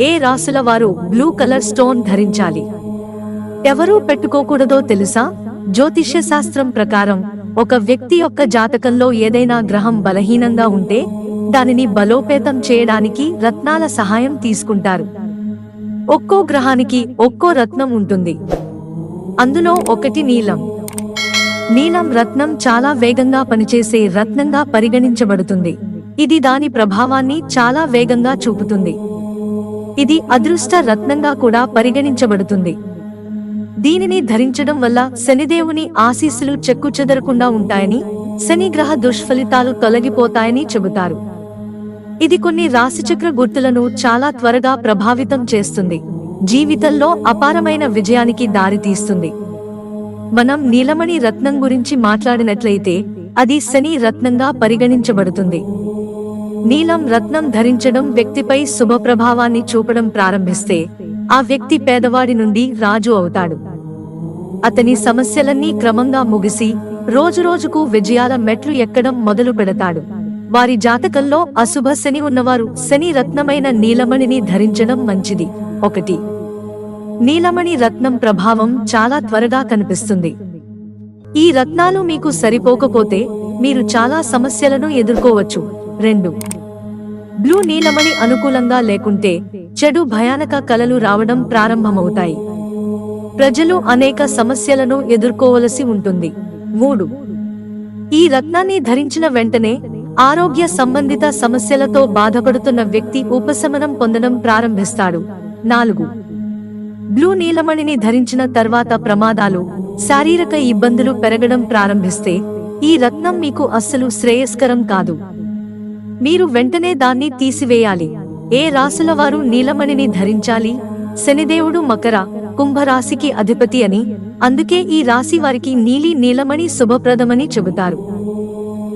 ఏ రాసుల వారు blue colour stone ధరించాలి? ఎవరూ పెట్టుకోకూడదో తెలుసా? జ్యోతిష్య శాస్త్రం ప్రకారం ఒక వ్యక్తి యొక్క జాతకంలో ఏదైనా గ్రహం బలహీనంగా ఉంటే దానిని బలోపేతం చేయడానికి రత్నాల సహాయం తీసుకుంటారు. ఒక్కో గ్రహానికి ఒక్కో రత్నం ఉంటుంది. అందులో ఒకటి నీలం. నీలం రత్నం చాలా వేగంగా పనిచేసే రత్నంగా పరిగణించబడుతుంది. ఇది దాని ప్రభావాన్ని చాలా వేగంగా చూపుతుంది. ఇది అదృష్ట రత్నంగా కూడా పరిగణించబడుతుంది. దీనిని ధరించడం వల్ల శనిదేవుని ఆశీస్సులు చెక్కుచెదరకుండా ఉంటాయని శని గ్రహ దుష్ఫలితాలు తొలగిపోతాయని చెబుతారు. ఇది కొన్ని రాశిచక్ర గుర్తులను చాలా త్వరగా ప్రభావితం చేస్తుంది. జీవితంలో అపారమైన విజయానికి దారితీస్తుంది. మనం నీలమణి రత్నం గురించి మాట్లాడినట్లయితే అది శని రత్నంగా పరిగణించబడుతుంది. నీలం రత్నం ధరించడం వ్యక్తిపై శుభ ప్రభావాన్ని చూపడం ప్రారంభిస్తే ఆ వ్యక్తి పేదవాడి నుండి రాజు అవుతాడు. అతని సమస్యలన్నీ క్రమంగా ముగిసి రోజురోజుకు విజయాల మెట్లు ఎక్కడం మొదలు పెడతాడు. వారి జాతకంలో అశుభ శని ఉన్నవారు శని రత్నమైన నీలమణిని ధరించడం మంచిది. ఒకటి. నీలమణి రత్నం ప్రభావం చాలా త్వరగా కనిపిస్తుంది. ఈ రత్నాలు మీకు సరిపోకపోతే మీరు చాలా సమస్యలను ఎదుర్కోవచ్చు. రెండు. బ్లూ నీలమణి అనుకూలంగా లేకుంటే చెడు భయానక కలలు రావడం ప్రారంభమవుతాయి. ప్రజలు అనేక సమస్యలను ఎదుర్కోవలసి ఉంటుంది. మూడు. ఈ రత్నాన్ని ధరించిన వెంటనే ఆరోగ్య సంబంధిత సమస్యలతో బాధపడుతున్న వ్యక్తి ఉపశమనం పొందడం ప్రారంభిస్తాడు. నాలుగు. బ్లూ నీలమణిని ధరించిన తర్వాత ప్రమాదాలు శారీరక ఇబ్బందులు పెరగడం ప్రారంభిస్తే ఈ రత్నం మీకు అస్సలు శ్రేయస్కరం కాదు. మీరు వెంటనే దాన్ని తీసివేయాలి. ఏ రాసుల వారు నీలమణిని ధరించాలి? శనిదేవుడు మకర కుంభరాశికి అధిపతి అని అందుకే ఈ రాశి వారికి నీలి నీలమణి శుభప్రదమని చెబుతారు.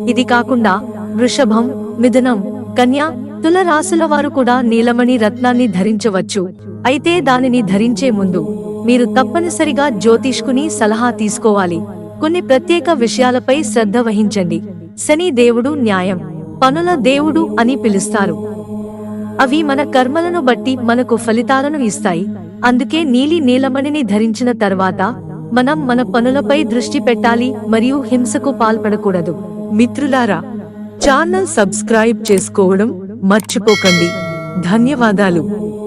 ఇది కాకుండా వృషభం మిథునం కన్యా తుల రాశుల వారు కూడా నీలమణి రత్నాన్ని ధరించవచ్చు. అయితే దానిని ధరించే ముందు మీరు తప్పనిసరిగా జ్యోతిష్కుని సలహా తీసుకోవాలి. కొన్ని ప్రత్యేక విషయాలపై శ్రద్ధ వహించండి. శని దేవుడు న్యాయం. పనుల దేవుడు అని పిలుస్తారు. అవి మన కర్మలను బట్టి మనకు ఫలితాలను ఇస్తాయి. అందుకే నీలి నీలమణిని ధరించిన తర్వాత మనం మన పనులపై దృష్టి పెట్టాలి మరియు హింసకు పాల్పడకూడదు. మిత్రులారా ఛానల్ సబ్స్క్రైబ్ చేసుకోవడం మర్చిపోకండి. ధన్యవాదాలు.